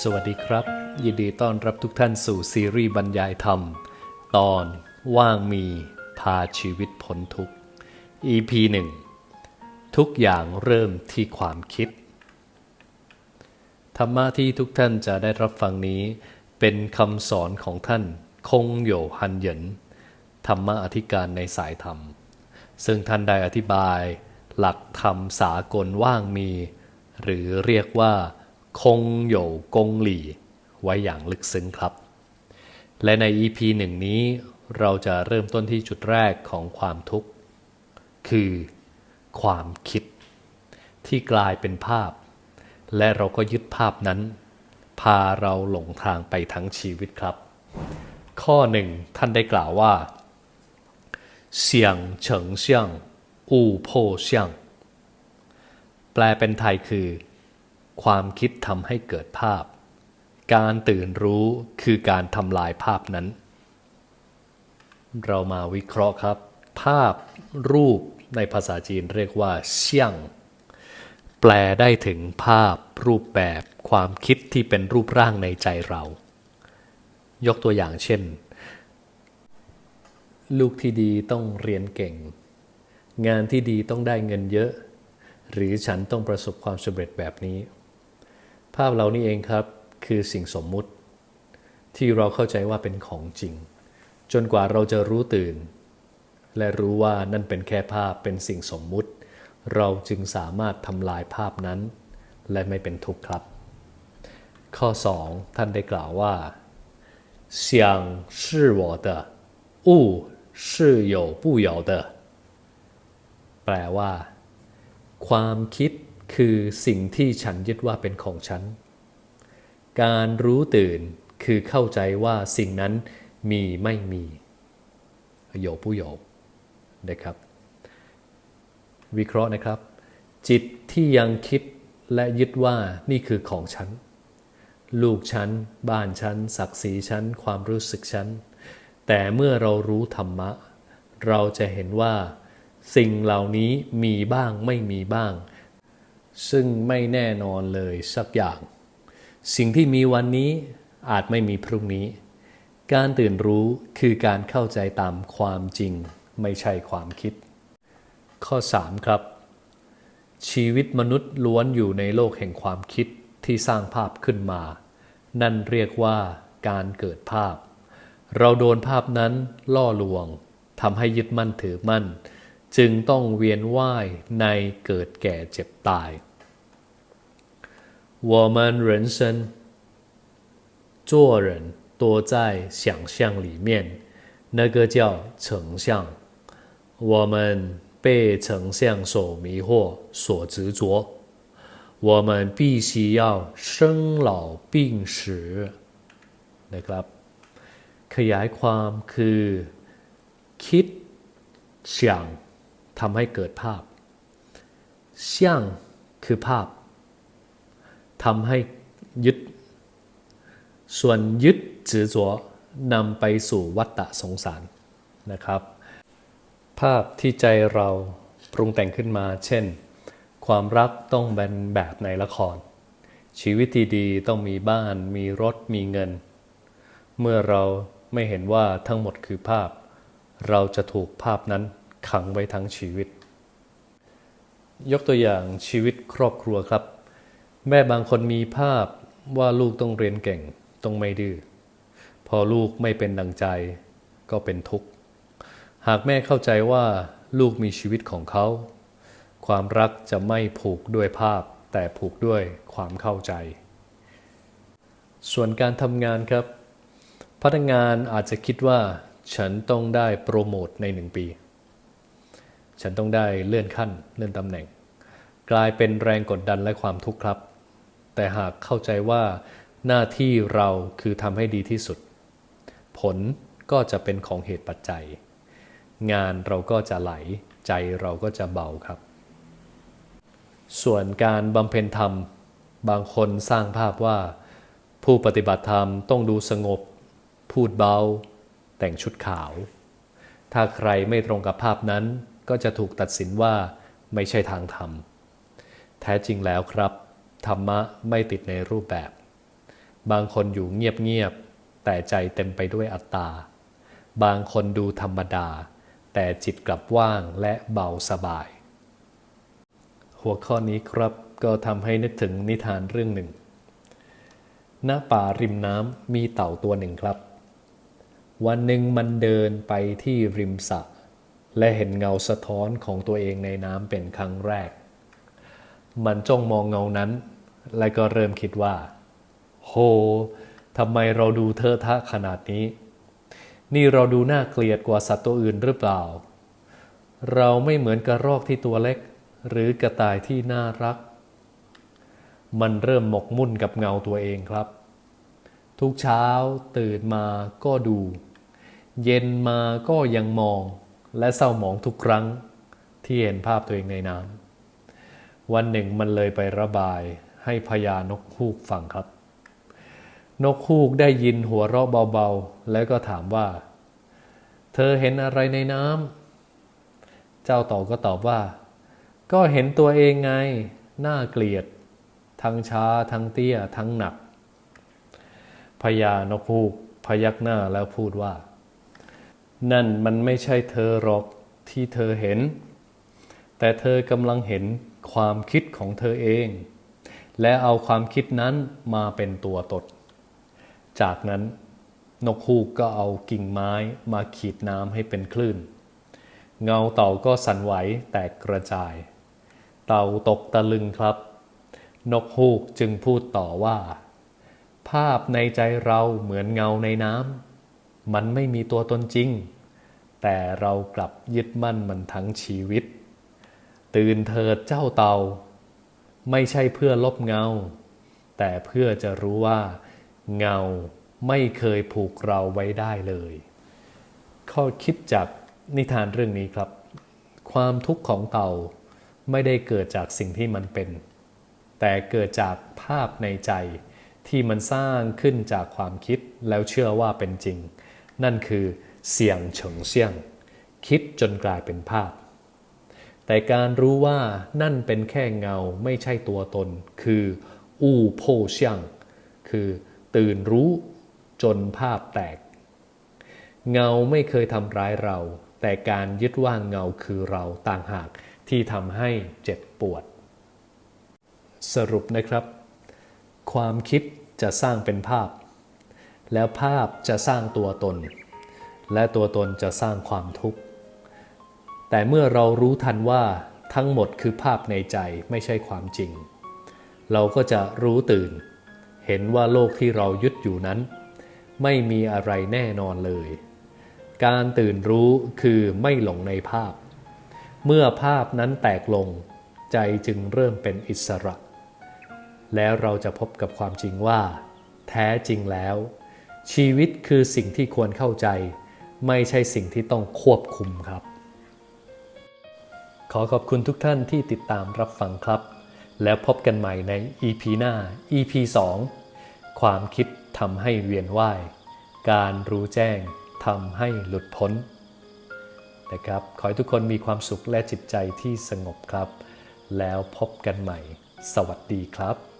สวัสดีครับ ยินดีต้อนรับทุกท่านสู่ซีรีส์บรรยายธรรม ตอนว่างมีพาชีวิตพ้นทุกข์ EP 1 ทุกอย่างเริ่มที่ความคิด ธรรมะที่ทุกท่านจะได้รับฟังนี้ เป็นคำสอนของท่านคงโยฮันเหยินธรรมะอธิการในสายธรรม ซึ่งท่านได้อธิบาย หลักธรรมสากลว่างมี หรือเรียกว่า คงโยกงหลี่ไว้อย่างลึกซึ้งครับ และใน EP หนึ่งนี้เราจะเริ่มต้นที่จุดแรกของความทุกข์ คือความคิด ที่กลายเป็นภาพ และเราก็ยึดภาพนั้น พาเราหลงทางไปทั้งชีวิตครับ ข้อหนึ่งท่านได้กล่าวว่าเสียงเฉิงเซียงอู่โพเซียงแปลเป็นไทยคือ ความคิดทำให้เกิดภาพ การตื่นรู้คือการทำลายภาพนั้น เรามาวิเคราะห์ครับ ภาพรูปในภาษาจีนเรียกว่าเซี่ยง แปลได้ถึงภาพรูปแบบความคิดที่เป็นรูปร่างในใจเรา ยกตัวอย่างเช่น ลูกที่ดีต้องเรียนเก่ง งานที่ดีต้องได้เงินเยอะ หรือฉันต้องประสบความสำเร็จแบบนี้ ภาพเรานี่เองครับคือสิ่งสมมุติ ที่เราเข้าใจว่าเป็นของจริง จนกว่าเราจะรู้ตื่น และรู้ว่านั่นเป็นแค่ภาพเป็นสิ่งสมมุติ เราจึงสามารถทำลายภาพนั้น และไม่เป็นทุกข์ครับ ข้อ 2 ท่านได้กล่าวว่า想是我的物是有不有的แปลว่า ความคิด คือสิ่งที่ฉันยึดว่าเป็นของฉัน การรู้ตื่นคือเข้าใจว่าสิ่งนั้นมีไม่มีโยผู้โยนะครับ วิเคราะห์นะครับ จิตที่ยังคิดและยึดว่านี่คือของฉัน ลูกฉัน บ้านฉัน ศักดิ์ศรีฉัน ความรู้สึกฉัน แต่เมื่อเรารู้ธรรมะ เราจะเห็นว่า สิ่งเหล่านี้มีบ้างไม่มีบ้าง ซึ่งไม่แน่นอนเลยสักอย่าง สิ่งที่มีวันนี้อาจไม่มีพรุ่งนี้ การตื่นรู้คือการเข้าใจตามความจริงไม่ใช่ความคิด ข้อ 3 ครับ ชีวิตมนุษย์ล้วนอยู่ในโลกแห่งความคิดที่สร้างภาพขึ้นมา นั่นเรียกว่าการเกิดภาพ เราโดนภาพนั้นล่อลวงทำให้ยึดมั่นถือมั่น จึงต้องเวียนว่ายในเกิดแก่เจ็บตาย我们人生做人多在想象里面，那个叫成像。我们被成像所迷惑、所执着，我们必须要生老病死นะครับ ขยายความคือ คิดเสียง ทำให้เกิดภาพเสียงคือภาพทำให้ยึด ส่วนยึดจือจัวนำไปสู่วัฏฏะสงสารนะครับ ภาพที่ใจเราปรุงแต่งขึ้นมา เช่น ความรักต้องเป็นแบบในละคร ชีวิตที่ดีต้องมีบ้าน มีรถมีเงิน เมื่อเราไม่เห็นว่าทั้งหมดคือภาพ เราจะถูกภาพนั้น ขังไว้ทั้งชีวิต ยกตัวอย่างชีวิตครอบครัวครับ แม่บางคนมีภาพว่าลูกต้องเรียนเก่งต้องไม่ดื้อพอลูกไม่เป็นดังใจก็เป็นทุกข์ หากแม่เข้าใจว่าลูกมีชีวิตของเขา ความรักจะไม่ผูกด้วยภาพ แต่ผูกด้วยความเข้าใจ ส่วนการทำงานครับ พนักงานอาจจะคิดว่าฉันต้องได้โปรโมทในหนึ่งปี ฉันต้องได้เลื่อนขั้นเลื่อนตำแหน่ง กลายเป็นแรงกดดันและความทุกข์ครับ แต่หากเข้าใจว่าหน้าที่เราคือทำให้ดีที่สุด ผลก็จะเป็นของเหตุปัจจัย งานเราก็จะไหล ใจเราก็จะเบาครับ ส่วนการบำเพ็ญธรรม บางคนสร้างภาพว่า ผู้ปฏิบัติธรรมต้องดูสงบ พูดเบา แต่งชุดขาว ถ้าใครไม่ตรงกับภาพนั้น ก็จะถูกตัดสินว่าไม่ใช่ทางธรรม แท้จริงแล้วครับ ธรรมะไม่ติดในรูปแบบ บางคนอยู่เงียบๆแต่ใจเต็มไปด้วยอัตตา บางคนดูธรรมดา แต่จิตกลับว่างและเบาสบาย หัวข้อนี้ครับก็ทำให้นึกถึงนิทานเรื่องหนึ่ง ณ ป่าริมน้ำมีเต่าตัวหนึ่งครับ วันหนึ่งมันเดินไปที่ริมสระ และเห็นเงาสะท้อนของตัวเองในน้ำเป็นครั้งแรก มันจ้องมองเงานั้น และก็เริ่มคิดว่า โหทำไมเราดูเทอะทะขนาดนี้ นี่เราดูน่าเกลียดกว่าสัตว์ตัวอื่นหรือเปล่า เราไม่เหมือนกระรอกที่ตัวเล็ก หรือกระต่ายที่น่ารัก มันเริ่มหมกมุ่นกับเงาตัวเองครับ ทุกเช้าตื่นมาก็ดู เย็นมาก็ยังมอง และเศร้าหมองทุกครั้งที่เห็นภาพตัวเองในน้ำวันหนึ่งมันเลยไประบายให้พญานกฮูกฟังครับ นกฮูกได้ยินหัวเราะเบาๆ แล้วก็ถามว่า เธอเห็นอะไรในน้ำเจ้าต่อก็ตอบว่า ก็เห็นตัวเองไง น่าเกลียด ทั้งช้า ทั้งเตี้ย ทั้งหนักพญานกฮูกพยักหน้าแล้วพูดว่า นั่นมันไม่ใช่เธอหรอกที่เธอเห็น แต่เธอกำลังเห็นความคิดของเธอเอง และเอาความคิดนั้นมาเป็นตัวตนจากนั้นนกฮูกก็เอากิ่งไม้มาขีดน้ำให้เป็นคลื่น เงาเต่าก็สั่นไหวแตกกระจาย เต่าตกตะลึงครับ นกฮูกจึงพูดต่อว่า ภาพในใจเราเหมือนเงาในน้ำมันไม่มีตัวตนจริง แต่เรากลับยึดมั่นมันทั้งชีวิต ตื่นเถิดเจ้าเตา ไม่ใช่เพื่อลบเงา แต่เพื่อจะรู้ว่า เงาไม่เคยผูกเราไว้ได้เลย ข้อคิดจากนิทานเรื่องนี้ครับ ความทุกข์ของเต่าไม่ได้เกิดจากสิ่งที่มันเป็น แต่เกิดจากภาพในใจที่มันสร้างขึ้นจากความคิดแล้วเชื่อว่าเป็นจริง นั่นคือ เสียงเฉิงเสี่ยง คิดจนกลายเป็นภาพ แต่การรู้ว่านั่นเป็นแค่เงาไม่ใช่ตัวตน คืออู้โพเซียง คือตื่นรู้จนภาพแตก เงาไม่เคยทำร้ายเรา แต่การยึดว่าเงาคือเราต่างหากที่ทำให้เจ็บปวด สรุปนะครับ ความคิดจะสร้างเป็นภาพ แล้วภาพจะสร้างตัวตน และตัวตนจะสร้างความทุกข์ แต่เมื่อเรารู้ทันว่าทั้งหมดคือภาพในใจไม่ใช่ความจริง เราก็จะรู้ตื่น เห็นว่าโลกที่เรายึดอยู่นั้น ไม่มีอะไรแน่นอนเลย การตื่นรู้คือไม่หลงในภาพ เมื่อภาพนั้นแตกลง ใจจึงเริ่มเป็นอิสระ แล้วเราจะพบกับความจริงว่า แท้จริงแล้ว ชีวิตคือสิ่งที่ควรเข้าใจ ไม่ใช่สิ่งที่ต้องควบคุมครับ ขอขอบคุณทุกท่านที่ติดตามรับฟังครับ แล้วพบกันใหม่ใน EP หน้า EP 2 ความคิดทำให้เวียนว่าย การรู้แจ้งทำให้หลุดพ้นนะครับ ขอให้ทุกคนมีความสุขและจิตใจที่สงบครับ แล้วพบกันใหม่ สวัสดีครับ